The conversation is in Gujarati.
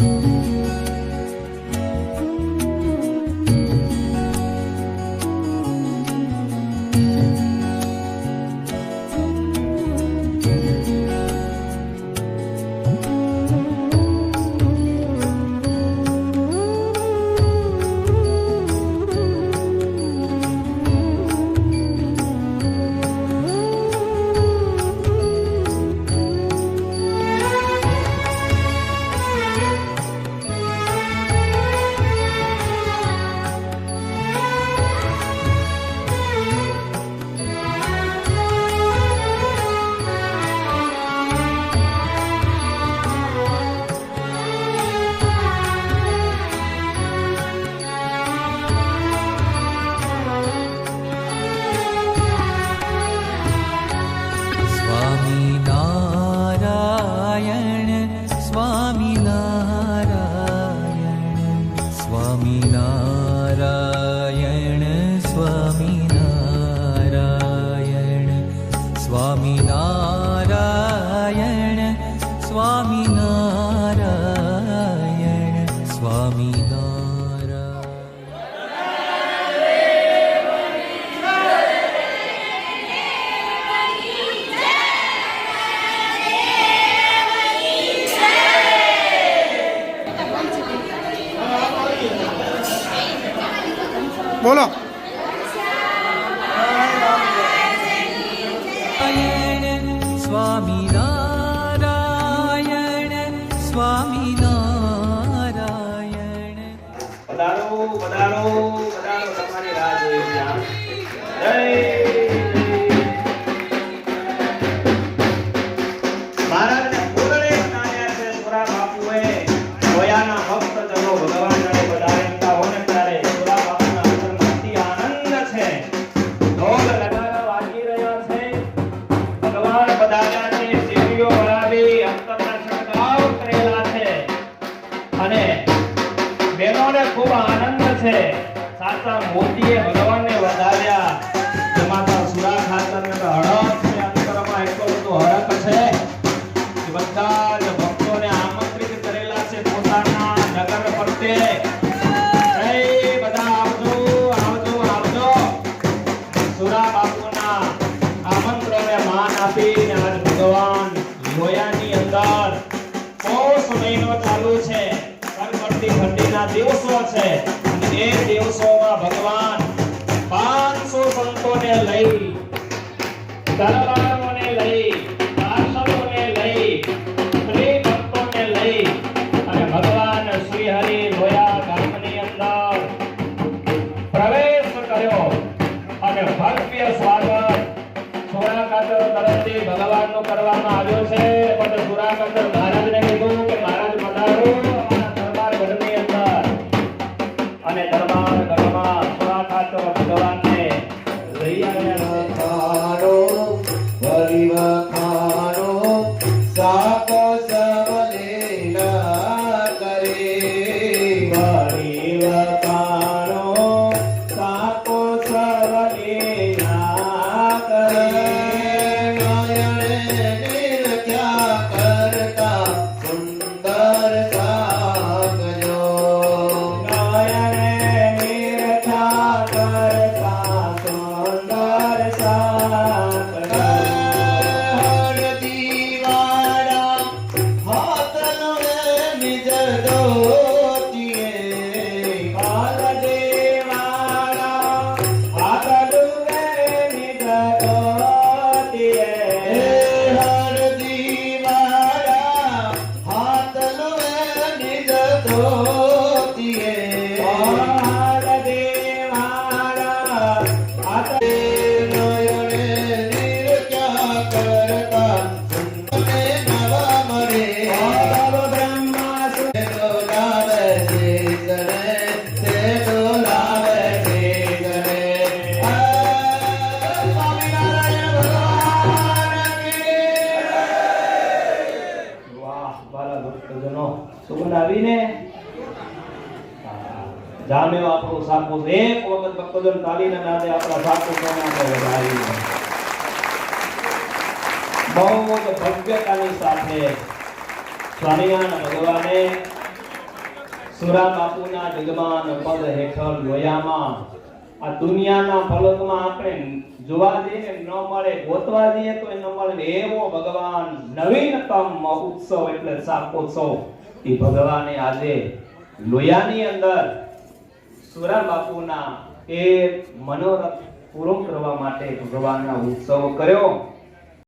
સ્વામિનારાયણ બોલો. સ્વામિનારાયણ સ્વામી નારાયણ પધારો પધારો સાચા મોતીએ ભગવાનને વધાવ્યા જમાતા સુરા ખાતરને તો હડપ છે. અંતરમાં એટલો બધો હડપ છે કે બધા જ ભક્તોને આમંત્રિત કરેલા છે પોતાના નગર ફરતે. બધા માન આપીને ભગવાન લોયાની અંદર પૌષ મહિનો ચાલુ છે. કડકડતી ઠંડીના દિવસો છે. એ દિવસોમાં ભગવાન. 500 સંતોને લઈ લઈ પાર્ષદોને લઈ લઈ ભગવાન શ્રી હરિ લોયા ગામની અંદર પ્રવેશ કર્યો અને ભવ્ય સ્વાગત. સુરાકાતર તરફથી ભગવાનનું કરવામાં આવ્યો છે. પણ સુરાકાતર મહારાજને तो સુગંધ આવીને જામે આપણો સાકો એક વખત ભક્તજન તાલીને નાદે આપણા સાપુસ માટે વધારી બહુ જ ભવ્યતાની સાથે સ્વામિનારાયણ ભગવાને સુરા બાપુના જગમાન પદ હેઠળ લોયામાં આ દુનિયાના ફલકમાં આપણે જોવા જઈએ ન મળે, ગોતવા જઈએ તો ન મળે. એવો ભગવાન નવીનતમ ઉત્સવ એટલે શાકોત્સવ. એ ભગવાને આજે લોયાની અંદર સુરા બાપુના એ મનોરથ પૂરો કરવા માટે ભગવાનના ઉત્સવ કર્યો.